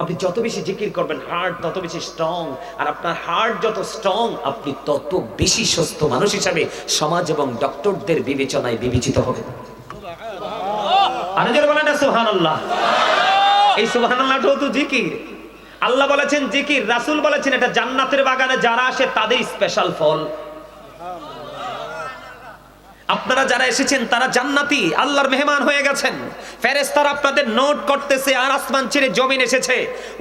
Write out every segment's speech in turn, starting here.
আপনি যত বেশি জিকির করবেন হার্ট তত বেশি স্ট্রং আর আপনার হার্ট যত স্ট্রং আপনি তত বেশি সুস্থ মানুষ হিসাবে সমাজ এবং ডক্টরদের বিবেচনায় বিবেচিত সুবহানাল্লাহ। এই জিকির। আল্লাহ বলেছেন জিকির, রাসুল বলেছেন এটা জান্নাতের বাগানে যারা আসে তাদের স্পেশাল ফল। আপনারা যারা এসেছেন, তারা জান্নাতি, আল্লাহর মেহমান হয়ে গেছেন। ফেরেশতারা আপনাদের নোট করতেছে, আর আসমান ছেড়ে জমিন এসেছে।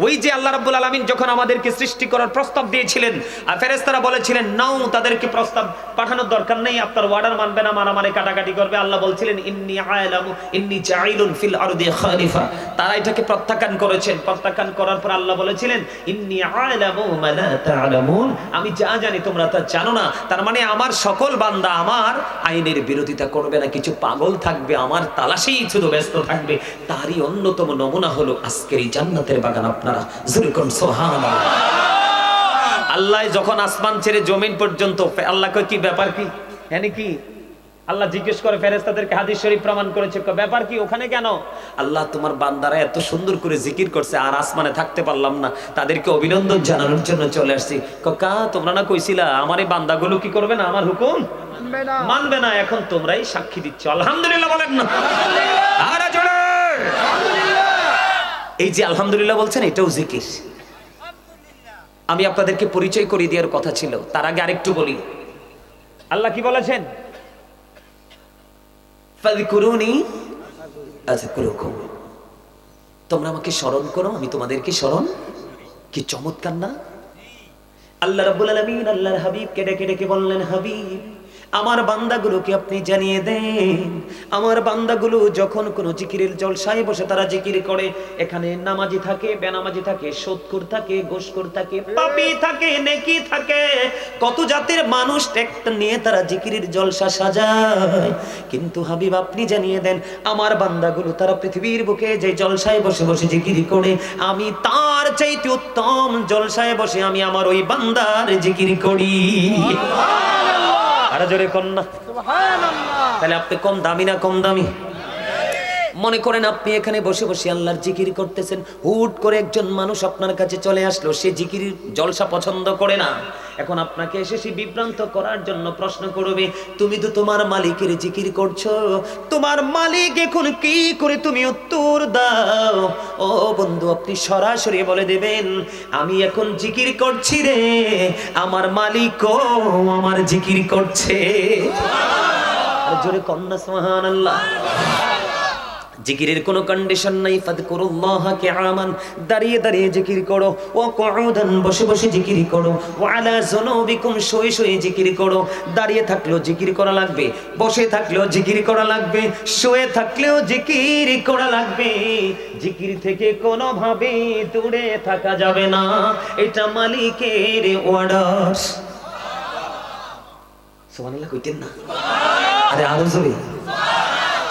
ওই যে আল্লাহ রাব্বুল আলামিন যখন আমাদেরকে সৃষ্টি করার প্রস্তাব দিয়েছিলেন, আর ফেরেশতারা বলেছিলেন, নাও, তাদেরকে প্রস্তাব পাঠানোর দরকার নেই, আপনার ওয়ার্ডার মানবে না, মারামারি কাটাকাটি করবে। আল্লাহ বলছিলেন, ইন্নি আলামু, ইন্নি জাইলুন ফিল আরদি খলিফা। তারা এটাকে প্রত্যাখ্যান করেছেন। প্রত্যাখ্যান করার পর আল্লাহ বলেছিলেন, ইন্নি আলামু মা লা তা'লামুন আমি যা জানি তোমরা তা জানো না। তার মানে আমার সকল বান্দা আমার আইনের বিরোধিতা করবে না, কিছু পাগল থাকবে, আমার তালাশেই শুধু ব্যস্ত থাকবে। তারই অন্যতম নমুনা হলো আজকের এই জান্নাতের বাগান আপনারা। জুরকম সোহান আল্লাহ যখন আসমান ছেড়ে জমিন পর্যন্ত আল্লাহ কি ব্যাপার কি? হ্যাঁ কি আল্লাহ জিজ্ঞেস করে ফেরেস্তাদেরকে হাদিস শরীফ প্রমাণ করেছে। ব্যাপার কি ওখানে কেন? আল্লাহ তোমার বান্দারা এত সুন্দর করে জিকির করছে আর আসমানে থাকতে পারলাম না। তাদেরকে অভিনন্দন জানানোর জন্য চলে আসছি। কা তোমরা না কইছিলা আমার এই বান্দাগুলো কি করবে না আমার হুকুম? মানবে না। এখন তোমরাই সাক্ষী দিচ্ছ। আলহামদুলিল্লাহ বলেন না। আরে জোরে! এই যে আলহামদুলিল্লাহ বলছেন এটাও জিকির। আমি আপনাদেরকে পরিচয় করিয়ে দেওয়ার কথা ছিল তার আগে আরেকটু বলি। আল্লাহ কি বলেছেন? ফাযকুরুনি আযকুরুকুম। তোমরা আমাকে স্মরণ করো, আমি তোমাদেরকে স্মরণ কি চমৎকার না? আল্লাহ রাব্বুল আলামিন আল্লাহর হাবিব হাবিবকে ডেকে ডেকে বললেন, হাবিব আমার বান্দাগুলোকে আপনি জানিয়ে দেন। আমার বান্দাগুলো যখন কোনো জিকিরের জলসায় বসে তারা জিকির করে, এখানে নামাজি থাকে, বেনামাজি থাকে সৎকুর থাকে গোসকুর থাকে, পাপি থাকে, নেকি থাকে। কত জাতির মানুষ একটা নিয়ে তারা জিকিরের জলসা সাজায়। কিন্তু হাবিব, আপনি জানিয়ে দেন, আমার বান্দাগুলো তারা পৃথিবীর বুকে যে জলসায় বসে বসে জিকির করে, আমি তার চাইতে উত্তম জলসায় বসে আমি আমার ওই বান্দার জিকির করি। আরও জোরে কন্যা তাহলে আপনি কম দামি না কম দামি? মনে করেন আপনি এখানে বসে বসে আল্লাহর জিকির করতেছেন। হুট করে একজন মানুষ আপনার কাছে চলে আসলো, সে জিকির জলসা পছন্দ করে না। এখন আপনাকে এসে সে বিভ্রান্ত করার জন্য প্রশ্ন করবে, তুমি তো তোমার মালিকের জিকির করছ। তোমার মালিক এখন কি করে তুমি উত্তর দাও? ও বন্ধু, আপনি সরাসরি বলে দেবেন, আমি এখন জিকির করছি রে, আমার মালিকও আমার জিকির করছে। জোরে কন্যা, সুবহানাল্লাহ। আল্লাহ জিকিরের কোনো কন্ডিশন নাই, ফাদকুরুল্লাহ কিয়ামান। দাঁড়িয়ে দাঁড়িয়ে জিকির করো ও কুউদান, বসে বসে জিকির করো ও আলা জুনুবিকুম শুয়ে শুয়ে জিকির করো। দাঁড়িয়ে থাকলেও জিকির করা লাগবে, বসে থাকলেও জিকির করা লাগবে, শুয়ে থাকলেও জিকির করা লাগবে। জিকির থেকে কোনোভাবে দূরে থাকা যাবে না। এটা মালিকের অর্ডার সুবহানাল্লাহ, কইতেন না। আরে আরও জোরে।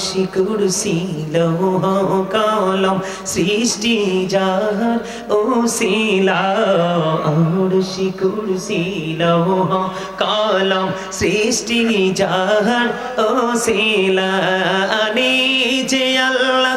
আরশি কুরসি লৌহ কলম সৃষ্টি যাহার ও শিলা। আরশি কুরসি লৌহ কলম সৃষ্টি যাহার ও শিলা। নিজে আল্লাহ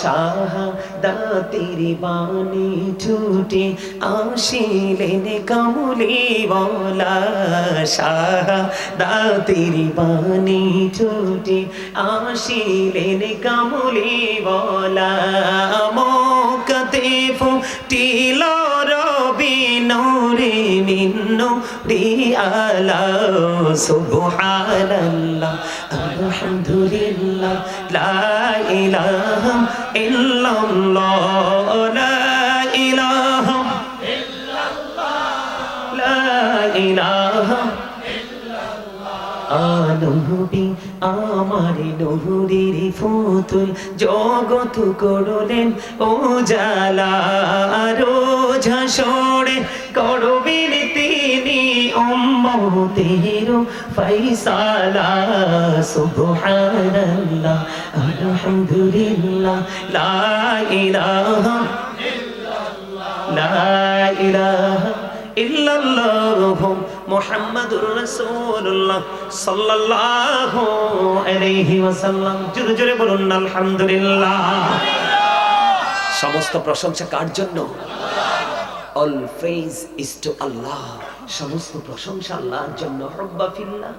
শাহাদাতের বাণী ছুটে আসিলেন কামুলিওয়ালা শাহাদাতের বাণী ছুটে আসিলেন কামুলিওয়ালা মৌকা রাতে ফুটিল রবি নূরে মিন্নু রিয়ালা সুবহানাল্লাহ, আলহামদুলিল্লাহ, লা ইলাহা ইল্লাল্লাহ, লা ইলাহা লা ইলাহা আমার নহরীর ফুতুল জগত করলেন, ও জালা রোজ হাসরে করবেন তিনি উম্মতের ফৈসালা সুবহানাল্লাহ, আলহামদুলিল্লাহ, লা ইলাহা ইল্লাল্লাহ, লা ইলাহা ইল্লাল্লাহ। মুহাম্মাদুর রাসূলুল্লাহ সাল্লাল্লাহু আলাইহি ওয়াসাল্লাম। জোরে জোরে বলুন, আলহামদুলিল্লাহ। সমস্ত প্রশংসা কার জন্য? All praise is to Allah সমস্ত প্রশংসা আল্লাহর জন্য। বুগদা ফিল্লাহ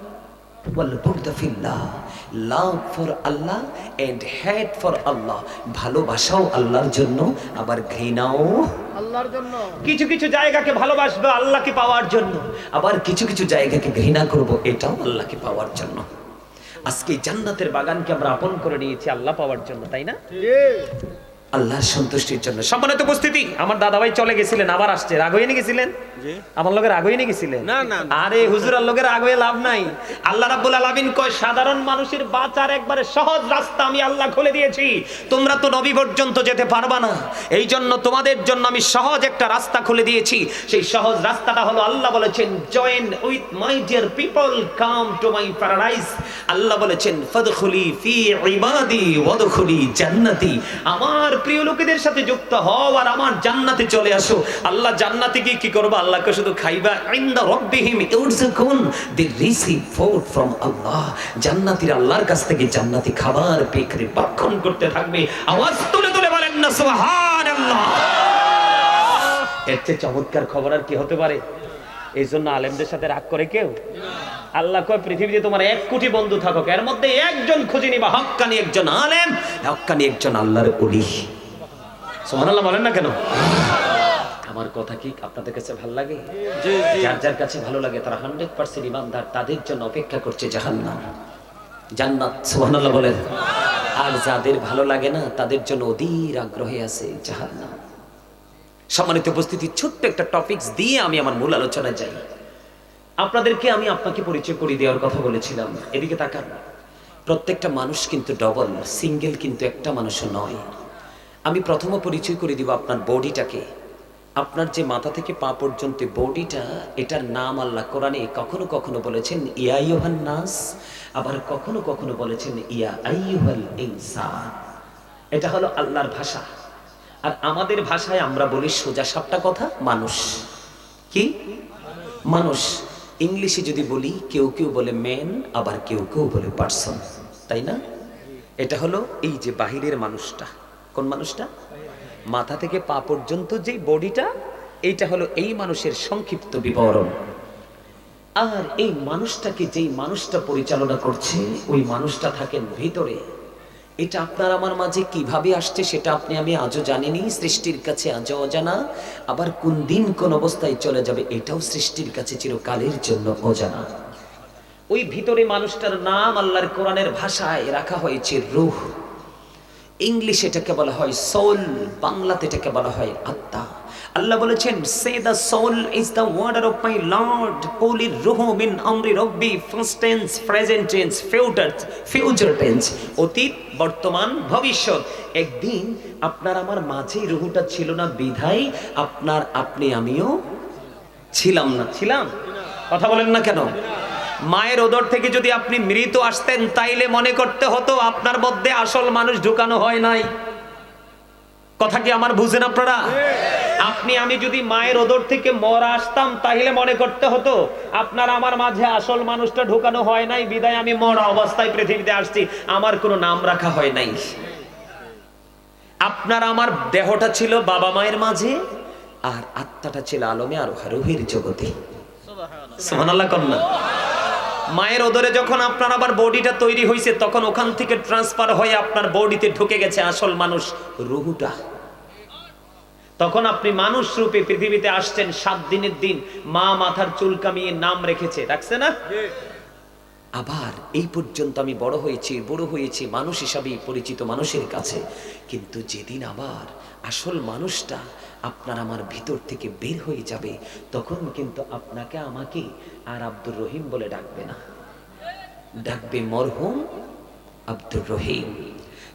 love for Allah and hate for Allah. ভালোবাসাও আল্লাহর জন্য আবার ঘৃণাও আল্লাহর জন্য। কিছু কিছু জায়গাকে ভালোবাসবো আল্লাহকে পাওয়ার জন্য আবার কিছু কিছু জায়গাকে ঘৃণা করব এটাও আল্লাহকে পাওয়ার জন্য। আজকে জান্নাতের বাগানকে আমরা আপন করে নিয়েছি আল্লাহ পাওয়ার জন্য তাই না? আল্লাহর সন্তুষ্টির জন্য। সম্মানিত উপস্থিতি আমার দাদাভাই চলে গেছিলেন আবার আসছে। রাগ হয়ে গেছিলেন? আমার লোকের রাগ হয়ে গেছিলেন? না, না। আরে হুজুরার লোকের রাগ হয়ে লাভ নাই। আল্লাহ রাব্বুল আলামিন কয় সাধারণ মানুষের বাঁচার একবারে সহজ রাস্তা আমি আল্লাহ খুলে দিয়েছি। তোমরা তো নবী পর্যন্ত যেতে পারবা না। এই জন্য তোমাদের জন্য আমি সহজ একটা রাস্তা খুলে দিয়েছি। সেই সহজ রাস্তাটা হলো আল্লাহ বলেছেন join with my dear people come to my paradise আল্লাহ বলেছেন ফাদখুলি ফি ইবাদি ওয়াদখুলি জান্নাতি। আমার প্রিয় লোকেদের সাথে যুক্ত হও আর আমার জান্নাতে চলে আসো। আল্লাহ জান্নাতে গিয়ে কি করবে? আল্লাহকে শুধু খাইবা। ইনদা রাব্বিহিম ইউরযাকুন they receive food from Allah. জান্নাতীর আল্লাহর কাছ থেকে জান্নাতি খাবার পেখরে ভক্ষণ করতে থাকবে। আওয়াজ তুলে তুলে বলেন না, সুবহানাল্লাহ। এর চেয়ে চমৎকার খবর আর কি হতে পারে? এই জন্য আলেমদের সাথে রাগ করে কেউ? আল্লাহ কয় পৃথিবীতে তোমার এক কোটি বন্ধু থাকুক এর মধ্যে একজন খুঁজে নিবা হক্কানি একজন আলেম হক্কানি একজন আল্লাহর অলি সুবহানাল্লাহ বলেন না কেন? আমার কথা কি আপনাদের কাছে ভালো লাগে? যার যার কাছে ভালো লাগে তারা হান্ড্রেড পার্সেন্ট ইমানদার তাদের জন্য অপেক্ষা করছে জাহান্নাম। জান্নাত সুবহানাল্লাহ বলেন। আর যাদের ভালো লাগে না তাদের জন্য অধীর আগ্রহে আছে জাহান্নাম। সম্মানিত উপস্থিতি, ছোট্ট একটা টপিকস দিয়ে আমি আমার মূল আলোচনায় যাই। আপনাদেরকে আমি আপনাকে পরিচয় করিয়ে দেওয়ার কথা বলেছিলাম। এদিকে তাকান। প্রত্যেকটা মানুষ কিন্তু ডবল সিঙ্গেল কিন্তু একটা মানুষও নয়। আমি প্রথম পরিচয় করে দিব আপনার বডিটাকে। আপনার যে মাথা থেকে পা পর্যন্ত বডিটা, এটার নাম আল্লাহ কোরআনে কখনো কখনো বলেছেন, ইয়া ইউহান নাস। আবার কখনো কখনো বলেছেন, ইয়া আইয়ুহাল ইনসান। এটা হলো আল্লাহর ভাষা। আর আমাদের ভাষায় আমরা বলি সোজা সাপটা কথা, মানুষ। কি? মানুষ। ইংলিশে যদি বলি, কেউ কেউ বলে ম্যান আবার কেউ কেউ বলে পার্সন তাই না? এটা হলো এই যে বাহিরের মানুষটা। কোন মানুষটা? মাথা থেকে পা পর্যন্ত যে বডিটা, এইটা হলো এই মানুষের সংক্ষিপ্ত বিবরণ। আর এই মানুষটাকে যেই মানুষটা পরিচালনা করছে, ওই মানুষটা থাকেন ভিতরে। এটা আপনার আমার মাঝে কীভাবে আসছে সেটা আপনি আমি আজও জানিনি, সৃষ্টির কাছে আজও অজানা। আবার কোন দিন কোন অবস্থায় চলে যাবে এটাও সৃষ্টির কাছে চিরকালের জন্য অজানা। ওই ভিতরে মানুষটার নাম আল্লাহর কোরআনের ভাষায় রাখা হয়েছে রুহ। ইংলিশ এটাকে বলা হয় সোল, বাংলাতে এটাকে বলা হয় আত্মা। আল্লাহ বলেছেন say the soul is the order of my lord কুলি রুহু মিন আমরি রব্বি first tense present tense future future tense অতীত, বর্তমান, ভবিষ্যৎ. একদিন আপনার আমার মাঝেই রুহুটা ছিল না বিধায়, আপনার আপনি আমিও ছিলাম না। ছিলাম? কথা বলেন না কেন? মায়ের ওদর থেকে যদি আপনি মৃত আসতেন, তাইলে মনে করতে হতো আপনার মধ্যে আসল মানুষ ঢুকানো হয় নাই। কথা কি আমার বুঝেন আপনারা? আপনি আমি যদি মায়ের ওদর থেকে মরা আসতাম, তাহলে মনে করতে হতো, আপনার আমার মাঝে আসল মানুষটা ঢুকানো হয় নাই, বিদায় আমি মরা অবস্থায় পৃথিবীতে আসছি, আমার কোনো নাম রাখা হয় নাই। আপনার আমার দেহটা ছিল বাবা মায়ের মাঝে, আর আত্মাটা ছিল আলমে আর রুহের জগতে। সুবহানাল্লাহ। কন্যা। মায়ের ওদরে যখন আপনার আবার বডিটা তৈরি হয়েছে তখন ওখান থেকে ট্রান্সফার হয়ে আপনার বডিতে ঢুকে গেছে আসল মানুষ রুহুটা। তখন আপনি মানুষ রূপে পৃথিবীতে আসছেন সাত দিনের দিন, মা মাথার চুল কামিয়ে নাম রেখেছে, রাখছে না? আবার এই পর্যন্ত আমি বড় হয়েছি বড় হয়েছি, মানুষ হিসাবেই পরিচিত মানুষের কাছে। কিন্তু যেদিন আবার আসল মানুষটা আপনার আমার ভিতর থেকে বের হয়ে যাবে, তখন কিন্তু আপনাকে আমাকে আর আব্দুর রহিম বলে ডাকবে না। ডাকবে মরহুম আব্দুর রহিম।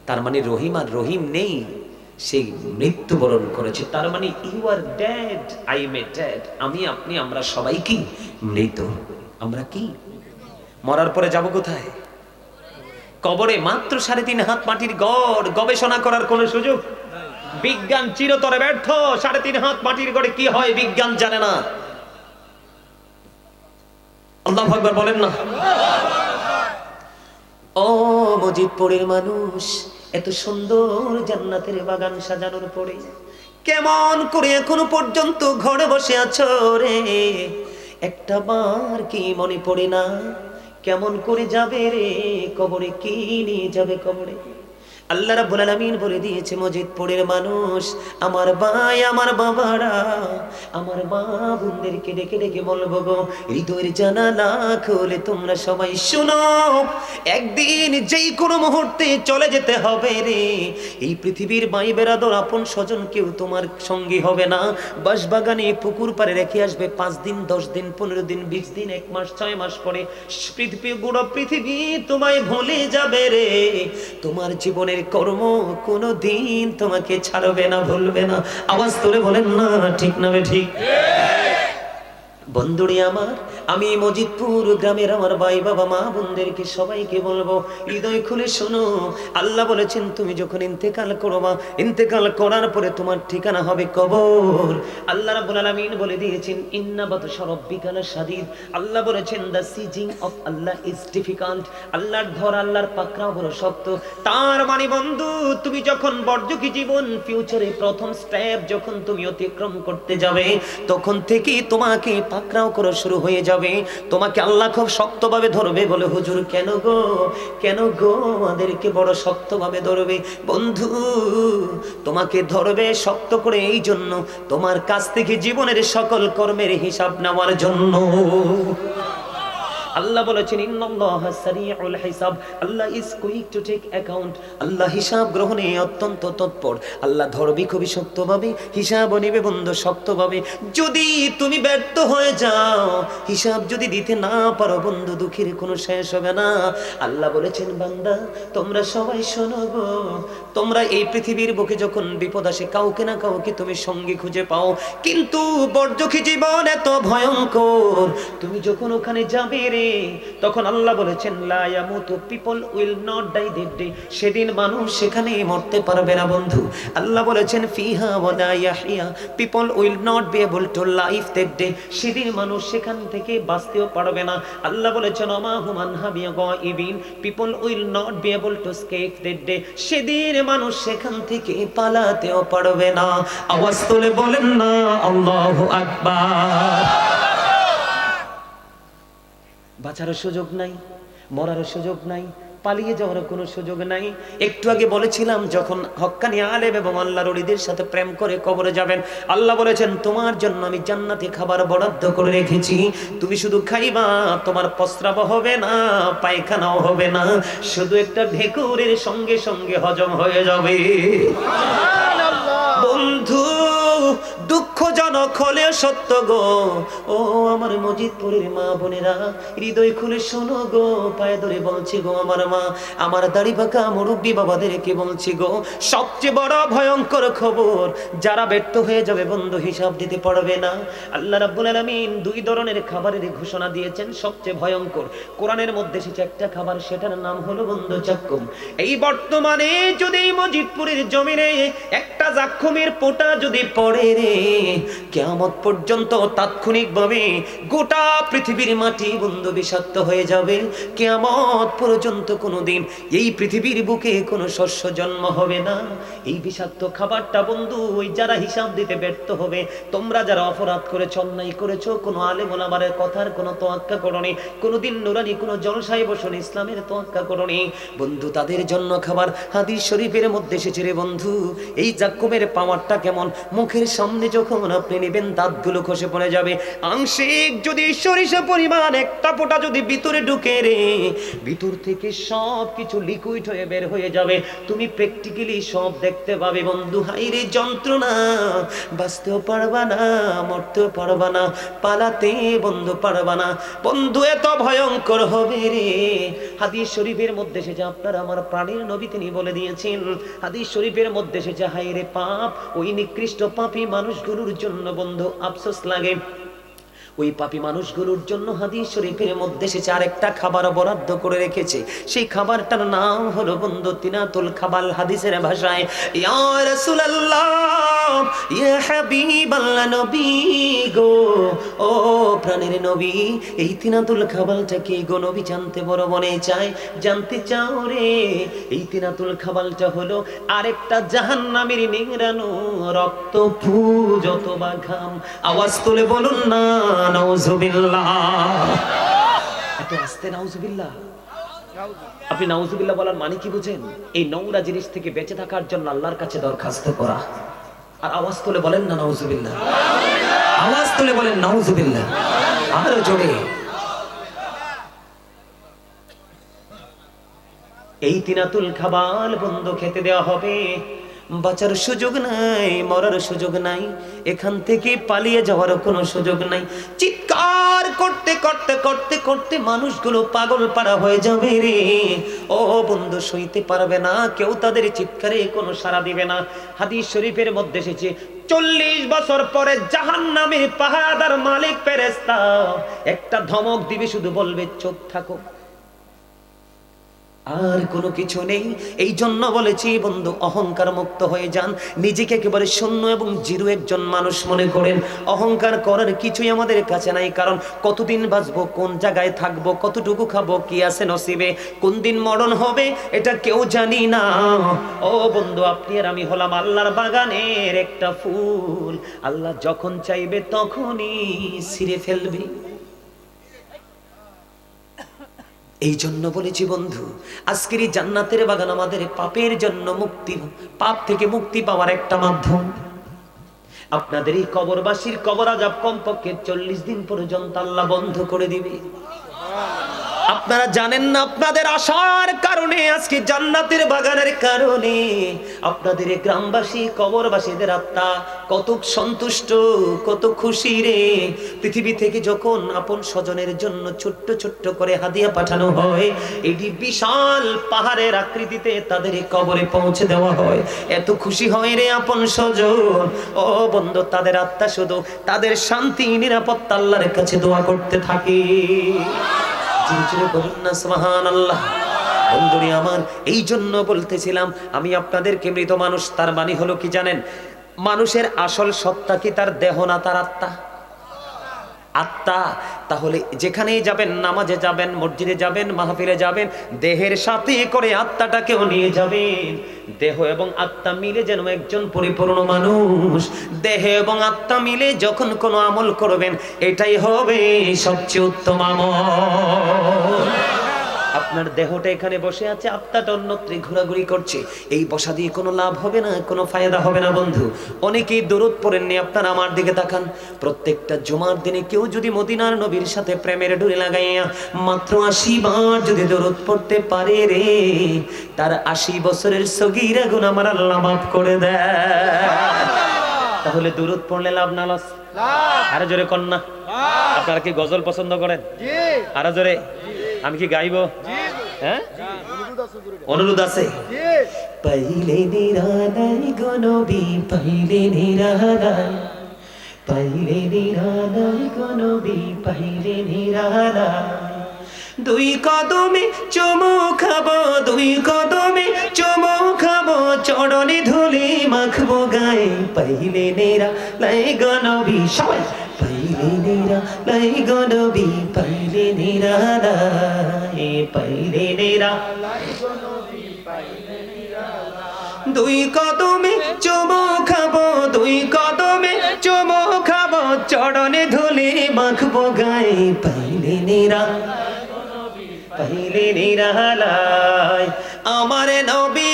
তার মানে রহিম আর রহিম নেই সেই মৃত্যুবরণ করেছে। তার মানে you are dead I am a dead আমি, আপনি, আমরা সবাই কি? মৃত। আমরা কি? মরার পরে যাব কোথায়? কবরে মাত্র সাড়ে তিন হাত মাটির গড়, গবেষণা করার কোনো সুযোগ? বিজ্ঞান চিরতরে ব্যর্থ। সাড়ে তিন হাত মাটির গড়ে কি হয় বিজ্ঞান জানে না। আল্লাহ আকবার বলেন না। ও মজিদপুরের মানুষ, এত সুন্দর জান্নাতের বাগান সাজানোর পরে কেমন করে এখনও পর্যন্ত ঘরে বসে আছো রে? একটা বার কি মনে পড়ে না? কেমন করে যাবে রে? কবরে কি নিয়ে যাবে কবরে? আল্লাহ রাব্বুল আলামিন বলে দিয়েছে, মজিদপুরের মানুষ, আমার ভাই, আমার বাবারা, আমার মা বোনদেরকে ডেকে ডেকে বলব গো, হৃদয়ের জানালা খুলে তোমরা সবাই শুনো, একদিন যেই কোনো মুহূর্তে চলে যেতে হবে রে। এই পৃথিবীর মাই বেরাদর আপন স্বজন কেউ তোমার সঙ্গী হবে না। বাঁশবাগানে পুকুর পাড়ে রেখে আসবে পাঁচ দিন, দশ দিন, পনেরো দিন, বিশ দিন, এক মাস, ছয় মাস পরে। পৃথিবী গুড়ো পৃথিবী তোমায় ভুলে যাবে রে। তোমার জীবনের কর্ম কোনো দিন তোমাকে ছাড়বে না ভুলবে না। আওয়াজ তোলে বলেন না ঠিক না ঠিক। বন্ধুরি আমার আমি মজিদপুর গ্রামের আমার ভাই, বাবা, মা, বোনদেরকে সবাইকে বলব, হৃদয় খুলে শোনো। আল্লাহ বলেছেন, তুমি যখন ইন্তেকাল করবা, ইন্তেকাল করার পরে তোমার ঠিকানা হবে কবর। আল্লাহ রাব্বুল আলামিন বলে দিয়েছেন, ইন্না বাতশা রাব্বিকালা শাদীদ আল্লাহ বলেছেন, the seizing of Allah is difficult. আল্লাহর ধর, আল্লাহর পাকড়াও বড় শক্ত। তার মানে বন্ধু, তুমি যখন বর্জকি জীবন ফিউচারে প্রথম স্টেপ যখন তুমি অতিক্রম করতে যাবে, তখন থেকেই তোমাকে পাকড়াও করা শুরু হয়ে যাবে। তোমাকে আল্লাহ খুব শক্তভাবে ধরবে বলে, হুজুর, কেন গো? কেন গো আমাদেরকে বড় শক্তভাবে ধরবে? বন্ধু, তোমাকে ধরবে শক্ত করে এই জন্য তোমার কাছ থেকে জীবনের সকল কর্মের হিসাব নেওয়ার জন্য। আল্লাহ বলেছেন সারিউল হিসাব। Allah is quick to take account আল্লাহ হিসাব গ্রহণে অত্যন্ত তৎপর। আল্লাহ ধরবি খুবই শক্তভাবে হিসাব নিবে বন্ধ শক্তভাবে। যদি তুমি ব্যর্থ হয়ে যাও, হিসাব যদি দিতে না পারো, বন্ধু, দুঃখের কোনো শেষ হবে না। আল্লাহ বলেছেন, বান্দা, তোমরা সবাই শোনো তোমরা এই পৃথিবীর বুকে যখন বিপদ আসে, কাউকে না কাউকে তুমি সঙ্গী খুঁজে পাও। কিন্তু বর্জখী জীবন এত ভয়ঙ্কর। তুমি যখন ওখানে যাবে রে তখন আল্লাহ বলেছেন সেদিন মানুষ সেখানে মরতে পারবে না, বন্ধু। আল্লাহ বলেছেন people will not be able to life সেদিন মানুষ সেখান থেকে বাঁচতেও পারবে না। আল্লাহ বলেছেন আমা human people will not be able to escape that day. সেদিন মানুষ সেখান থেকে পালাতেও পারবে না। আওয়াজ তুলে বলেন না, আল্লাহু আকবার। বাঁচারও সুযোগ নাই মরারও সুযোগ নাই পালিয়ে যাওয়ার কোনো সুযোগ নাই। একটু আগে বলেছিলাম যখন হক্কানি আলেম এবং আল্লাহর অলিদের সাথে প্রেম করে কবরে যাবেন আল্লাহ বলেছেন তোমার জন্য আমি জান্নাতে খাবার বরাদ্দ করে রেখেছি। তুমি শুধু খাইবা তোমার প্রস্রাব হবে না পায়খানাও হবে না। শুধু একটা ঢেকুরের সঙ্গে সঙ্গে হজম হয়ে যাবে। বন্ধু দুঃখজনক হলেও সত্য গো। ও আমার মজিদপুরের মা বোনেরা, হৃদয় খুলে শোনো গো, পায়ে ধরে বলছি গো আমার মা, আমার দাড়ি পাকা মুরব্বী বাবাদেরকে বলছি গো, সবচেয়ে বড় ভয়ঙ্কর খবর, যারা ব্যর্থ হয়ে যাবে বন্ধু হিসাব দিতে পারবে না। আল্লাহ রাব্বুল আলামিন দুই ধরনের খাবারের ঘোষণা দিয়েছেন, সবচেয়ে ভয়ঙ্কর। কোরআনের মধ্যে এসেছে একটা খাবার, সেটার নাম হলো বন্ধু চাক্কুম। এই বর্তমানে যদি মজিদপুরের জমিনে একটা জাক্ষুমের পোটা যদি পড়ে রে কেয়ামত পর্যন্ত তাৎক্ষণিকভাবে গোটা পৃথিবীর মাটি বন্ধু বিষাক্ত হয়ে যাবে। কেয়ামত পর্যন্ত কোনোদিন এই পৃথিবীর বুকে কোনো শস্য জন্ম হবে না। এই বিষাক্ত খাবারটা বন্ধু, ওই যারা হিসাব দিতে ব্যর্থ হবে, তোমরা যারা অপরাধ করেছ, অন্যায় করেছ, কোনো আলেম ওলামারের কথার কোনো তোয়াক্কা করনি কোনোদিন নুরানি, কোনো জলসায় বসন ইসলামের তোয়াক্কা করনি বন্ধু, তাদের জন্য খাবার হাদিস শরীফের মধ্যে এসেছে রে বন্ধু। এই জাক্কুমের পাওয়ারটা কেমন? মুখের সামনে যখন আপনি নেবেন, দাঁতগুলো খসে পড়ে যাবে। আংশিক যদি সরিষা পরিমাণ, একটা ফোঁটা যদি ভিতরে ঢুকে রে, ভিতর থেকে সব কিছু লিকুইড হয়ে বের হয়ে যাবে। তুমি প্র্যাকটিক্যালি সব দেখতে পাবে। বন্ধু, হাইরে যন্ত্রণা, বাঁচতেও পারবা না, মরতেও পারবা না, পালাতে বন্ধু পারবা না। বন্ধু, এত ভয়ঙ্কর হবে রে। হাদিস শরীফের মধ্যে এসেছে, আপনার আমার প্রাণের নবী তিনি বলে দিয়েছেন। হাদিস শরীফের মধ্যে এসেছে, হাইরে পাপ, ওই নিকৃষ্ট পাপী মানুষগুলোর জন্য বন্ধু আফসোস লাগে। ওই পাপী মানুষগুলোর জন্য হাদিস শরীফের মধ্যে সে আরেকটা খাবার বরাদ্দ করে রেখেছে। সেই খাবারটার নাম হলো বন্ধু তিনাতুল খাবাল হাদিসের গো, ও নবী, এই তিনাতুল খাবালটা কি গো জানতে মনে চায়? জানতে চাও রে, এই তিনাতুল খাবালটা হলো আরেকটা জাহান্নামের নিংরানো রক্ত পুজ অথবা ঘাম। আওয়াজ তুলে বলুন না। আপনি নাউজুবিল্লাহ বলার মানে কি বুঝেন? এই নোংরা জিনিস থেকে বেঁচে থাকার জন্য আল্লাহর কাছে দরখাস্ত করা। আর আওয়াজ তুলে বলেন না নাউজুবিল্লাহ। আওয়াজ তুলে বলেন নাউজুবিল্লাহ। আরও জোরে। এই তিনাতুল খাবার বন্ধ খেতে দেওয়া হবে। বাঁচার সুযোগ নাই, মরার সুযোগ নাই, এখান থেকে পালিয়ে যাওয়ার কোনো সুযোগ নাই। চিৎকার করতে করতে করতে করতে মানুষগুলো পাগল পাড়া হয়ে যাবে রে। ও বন্ধু, সইতে পারবে না, কেউ তাদের চিৎকারে কোনো সাড়া দিবে না। হাদিস শরীফের মধ্যে এসেছে, চল্লিশ বছর পরে জাহান নামে পাহাদার মালিক পেরেস্তা একটা ধমক দিবে, শুধু বলবে, চোখ থাকো। আর কোনো কিছু নেই। এই জন্য বলেছি, বন্ধু, অহংকার মুক্ত হয়ে যান। নিজেকে একেবারে শূন্য এবং জিরো একজন মানুষ মনে করেন। অহংকার করার কিছুই আমাদের কাছে নাই, কারণ কতদিন বাঁচবো, কোন জায়গায় থাকব, কতটুকু খাব, কি আছে নসিবে, কোন দিন মরণ হবে, এটা কেউ জানি না। ও বন্ধু, আপনি আর আমি হলাম আল্লাহর বাগানের একটা ফুল। আল্লাহ যখন চাইবে তখনই ছিঁড়ে ফেলবে। এই জন্য বলেছি বন্ধু, আজকের এই জান্নাতের বাগান আমাদের পাপের জন্য মুক্তি, পাপ থেকে মুক্তি পাওয়ার একটা মাধ্যম। আপনাদের এই কবরবাসীর কবর আজাব কমপক্ষে চল্লিশ দিন পর্যন্ত আল্লাহ বন্ধ করে দিবে। আপনারা জানেন না আপনাদের আশার কারণে, আজকে জান্নাতের বাগানের কারণে আপনাদের গ্রামবাসী, কবরবাসীদের আত্মা কত সন্তুষ্ট, কত খুশি রে। পৃথিবী থেকে যখন আপন স্বজনের জন্য ছোট্ট ছোট্ট করে হাদিয়া পাঠানো হয়, এটি বিশাল পাহাড়ের আকৃতিতে তাদের কবরে পৌঁছে দেওয়া হয়। এত খুশি হয় রে আপন স্বজন। ও বন্ধু, তাদের আত্মা শুধু তাদের শান্তি, নিরাপত্তা, আল্লাহর কাছে দোয়া করতে থাকে। আল্লাহ বন্ধুরি আমার এই জন্য বলতেছিলাম, আমি আপনাদেরকে মৃত মানুষ, তার মানে হলো কি জানেন? মানুষের আসল সত্তা কি? তার দেহ না তার আত্মা? আত্মা, তাহলে যেখানেই যাবেন, নামাজে যাবেন, মসজিদে যাবেন, মাহফিলে যাবেন, দেহের সাথে করে আত্মাটাকেও নিয়ে যাবেন। দেহ এবং আত্মা মিলে যেন একজন পরিপূর্ণ মানুষ। দেহ এবং আত্মা মিলে যখন কোনো আমল করবেন, এটাই হবে সবচেয়ে উত্তম আমল। আপনার দেহটা এখানে বসে আছে আত্মাটা অন্যত্র ঘোরাঘুরি করছে। এই বসা দিয়ে কোনো লাভ হবে না কোনো ফায়দা হবে না বন্ধু। অনেকেই দরদ পড়েননি আপনারা আমার দিকে তাকান। প্রত্যেকটা জুমার দিনে কেউ যদি মদিনার নবীর সাথে প্রেমের ডুরে লাগাইয়া মাত্র আশি বার যদি দরদ পড়তে পারে রে তার আশি বছরের সগিরা গুণ আমার আল্লাহ মাফ করে দেয়। তাহলে দূরত পড়লে লাভ না লস? আরও জোরে কন্যা আপনারা কি গজল পছন্দ করেন? আরও জোরে। আমি কি গাইবো? হ্যাঁ? অনুরোধ আছে? পাইলে নিরালাই গনবি পাইলে নিরালাই পাইলে নিরালাই গনবি পাইলে নিরালাই দুই কদমে চুমু খাব, দুই কদমে চুমু খাব, চরণে ধুলি মাখবো গায়ে। পাইলে নেরা লাই গনবি সবাই পাইলে নেরা লাই গনবি পাইলে নেরা লাই পাইলে নেরা দুই কদমে চুমো খাব, দুই কদমে চুমো খাব, চরণে ধুলি মাখবো গায়ে পাইলে নেরা পাইলে নিরালায় আমার নবী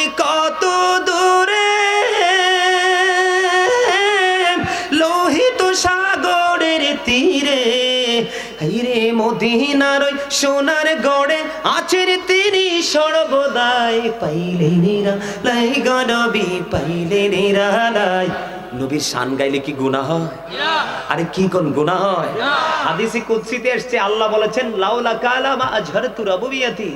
মদিনার সোনার গড়ে আছের তিনি সর্বদাই। পাইলে নিরালাই গনবী পাইলে নিরালাই নবীর শান গাইলে কি গুনাহ হয়? আরে কি কোন গুনাহ হয়? হাদিসে কুদসিতে এসেছে, আল্লাহ বলেছেন, লাউলা কালামা আজহারতু রাবুবিয়াতি।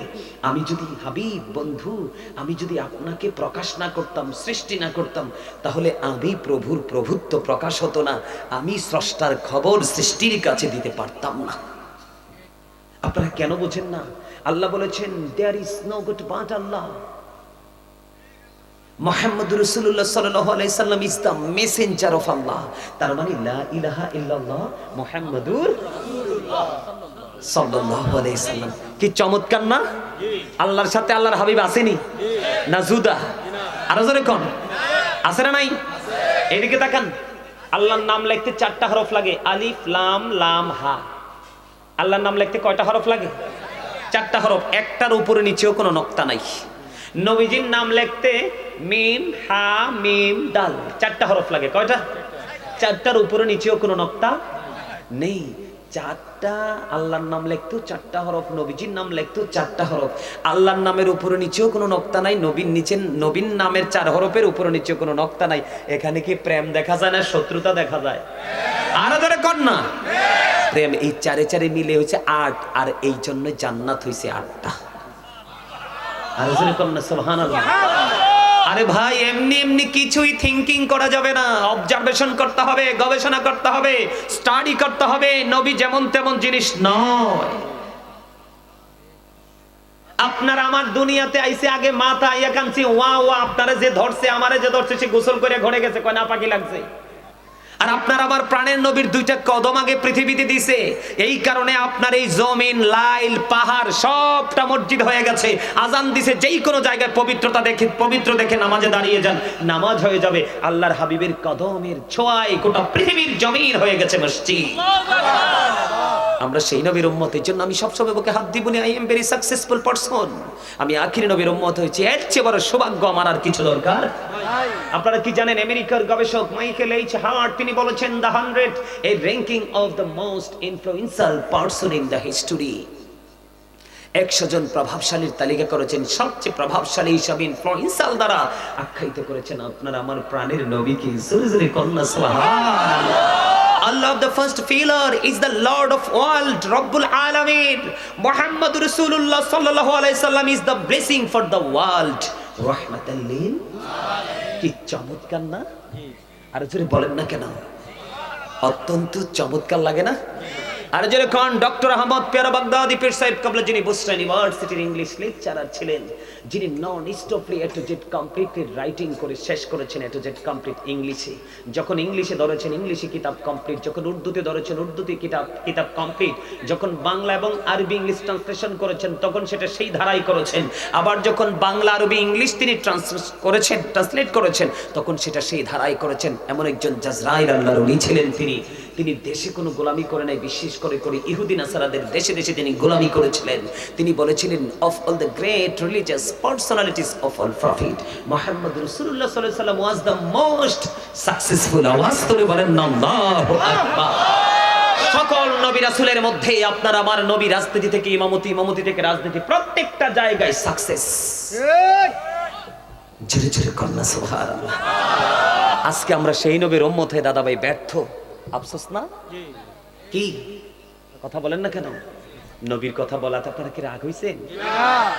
আমি যদি হাবিব, বন্ধু, আমি যদি আপনাকে প্রকাশ না করতাম, সৃষ্টি না করতাম, তাহলে আমি প্রভুর প্রভুত্ব প্রকাশ হতো না। আমি স্রষ্টার খবর সৃষ্টির কাছে দিতে পারতাম না। আপনারা কেন বোঝেন না? আল্লাহ বলেছেন there is no god but Allah Muhammad রসুল্লাহ সাল্লাহ আলাইসাল্লাম is the messenger of Allah তার মানে লা ইলাহা ইল্লাল্লাহ মোহাম্মদুর সাল্লাল্লাহু আলাইহি সাল্লাম। কি চমৎকার না? আল্লাহর সাথে আল্লাহর হাবিব আসেনি? না জুদা? আরও জোরে কোন। আছে না নাই? এদিকে তাকান। আল্লাহর নাম লিখতে চারটা হরফ লাগে। আলিফ, লাম লাম, হা। আল্লাহর নাম লিখতে কয়টা হরফ লাগে? চারটা হরফ। একটার উপরে নিচেও কোনো নক্তা নাই। নবীজির নাম লিখতে মিম, হা, মিম, দাল। চারটা হরফ লাগে। কয়টা? চারটার উপরে নিচেও কোনো নক্তা নেই। চারটা আল্লাহর নাম লিখতেও চারটা হরফ, নবীজির নাম লিখতেও চারটা হরফ। আল্লাহর নামের উপরে নিচেও কোনো নক্তা নাই নবীন নিচে নবীন নামের চার হরফের উপরে নিচেও কোনো নক্তা নাই। এখানে কি প্রেম দেখা যায় না, শত্রুতা দেখা যায়? আরও ধরে কর না। প্রেম এই চারে চারে মিলে হয়েছে আট আর এই জন্য জান্নাত হয়েছে আটটা। আর ভাই এমনি এমনি কিছুই থিংকিং করা যাবে না। অবজারভেশন করতে হবে গবেষণা করতে হবে স্টাডি করতে হবে নবী যেমন তেমন জিনিস নয়। আপনার আমার দুনিয়াতে আইসে আগে মাথা আইয়া কানছি ওয়া ওয়া আপনারা যে ধরছে আমারে যে ধরছে সে গোসল করে ঘরে গেছে কয় না পাখি লাগছে। আর আপনার আবার প্রাণের নবীর দুইটা কদম আগে পৃথিবীতে দিছে। এই কারণে আপনার এই জমিন, লাইল, পাহাড় সবটা মসজিদ হয়ে গেছে। আজান দিছে, যেই কোনো জায়গায় পবিত্রতা দেখে, পবিত্র দেখে নামাজে দাঁড়িয়ে যান। নামাজ হয়ে যাবে আল্লাহর হাবিবের কদমের ছোঁয়ায় গোটা পৃথিবীর জমিন হয়ে গেছে মসজিদ। আমরা সেই নবীর উম্মত, এই জন্য আমি সবসময় বুকে হাত দিব I am very successful person আমি আখিরি নবীর উম্মত হয়েছি, এর চেয়ে বড় সৌভাগ্য আমার আর কিছু দরকার। আপনারা কি জানেন, আমেরিকার গবেষক মাইকেল এইচ হাওয়ার্ড, তিনি বলেছেন the hundred a ranking of the most influential person in the history একশো জন প্রভাবশালীর তালিকা করেছেন, সবচেয়ে প্রভাবশালী হিসাবে ইনফ্লুয়েন্সাল দ্বারা আখ্যায়িত করেছেন আপনারা, আমার প্রাণের নবীকে। সুরে সুরে কন্যা, সুবহানাল্লাহ। Allah of the first pillar is the lord of world রব্বুল আলামিন মুহাম্মদ রাসূলুল্লাহ সাল্লাল্লাহু আলাইহি সাল্লাম is the blessing for the world রাহমাতাল লিল কি চমৎকার না? আর জোরে বলেন না কেন? অত্যন্ত চমৎকার লাগে না? আর খান ডক্টর আহমদ পেয়ারা বাগদাদি, পীর সাহেব কাবলা যিনি বুস্টা ইউনিভার্সিটির ইংলিশ লেকচারার ছিলেন, যিনি non stoply A to Z completely writing করে শেষ করেছেন এ টু জেড কমপ্লিট ইংলিশে যখন ইংলিশে ধরেছেন, ইংলিশে কিতাব কমপ্লিট যখন উর্দুতে ধরেছেন, উর্দুতে কিতাব কিতাব কমপ্লিট যখন বাংলা এবং আরবি ইংলিশ ট্রান্সলেশন করেছেন, তখন সেটা সেই ধারাই করেছেন। আবার যখন বাংলা, আরবি, ইংলিশ তিনি ট্রান্সলেট করেছেন ট্রান্সলেট করেছেন, তখন সেটা সেই ধারাই করেছেন। এমন একজন জাজরাইল আল্লাহর উনি ছিলেন তিনি। তিনি দেশে কোনো গোলামি করে নাই বিশেষ করে করে ইহুদিন আসারাদের দেশে দেশে তিনি গোলামি করেছিলেন। তিনি বলেছিলেন of all the great religious personalities of all prophet Muhammad রসুল্লাহ সাল্লাম ওয়াজ দ্য মোস্ট সাকসেসফুল আওয়াজ বলেন সকল নবী রাসুলের মধ্যে আপনার আমার নবী রাজনীতি থেকে, ইমামতি ইমামতি থেকে রাজনীতি প্রত্যেকটা জায়গায় সাকসেস জোরে জোরে কন্যা, সুবহানাল্লাহ। আজকে আমরা সেই নবীর উম্মত হয়ে দাদা ভাই ব্যর্থ। আফসোস না? কি? কথা বলেন না কেন? নবীর কথা বলাতে আপনারা কি রাগ হইছেন?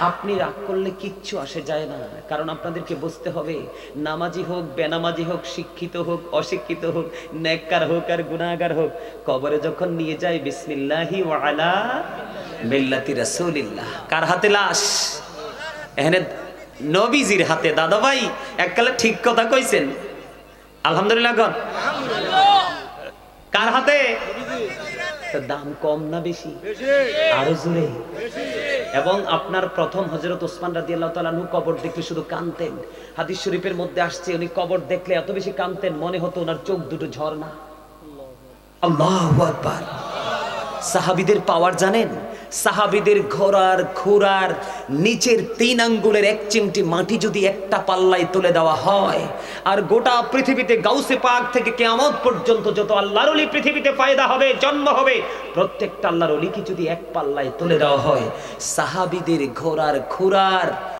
আপনি রাগ করলে কিচ্ছু আসে যায় না কারণ আপনাদেরকে বুঝতে হবে নামাজি হোক বেনামাজি হোক শিক্ষিত হোক অশিক্ষিত হোক নেককার হোক আর গুনাহগার হোক কবরে যখন নিয়ে যায় বিসমিল্লাহি ওয়া আলা মিল্লাতি রাসূলিল্লাহ। কার হাতে লাশ? এখানে নবীজির হাতে। দাদা ভাই এককালে ঠিক কথা কইছেন। আলহামদুলিল্লাহ কার হাতে? দাম কম না বেশি? আরও জোরে। এবং আপনার প্রথম হজরত ওসমান রাজি আল্লাহ তালু কবর দেখলে শুধু কানতেন হাদিস শরীফের মধ্যে আসছে উনি কবর দেখলে এত বেশি কানতেন মনে হতো ওনার চোখ দুটো ঝর্ণা। আল্লাহ আকবার। সাহাবিদের পাওয়ার জানেন? সাহাবিদের ঘোরার ঘোড়ার নিচের তিন আঙ্গুলের এক চিমটি মাটি যদি একটা পাল্লায় তুলে দেওয়া হয়, আর গোটা পৃথিবীতে গাউসে পাক থেকে কেয়ামত পর্যন্ত যত আল্লাহর অলি পৃথিবীতে ফায়দা হবে, জন্ম হবে, প্রত্যেকটা আল্লাহর অলিকে যদি এক পাল্লায় তুলে দেওয়া হয়, সাহাবিদের ঘোরার খুরার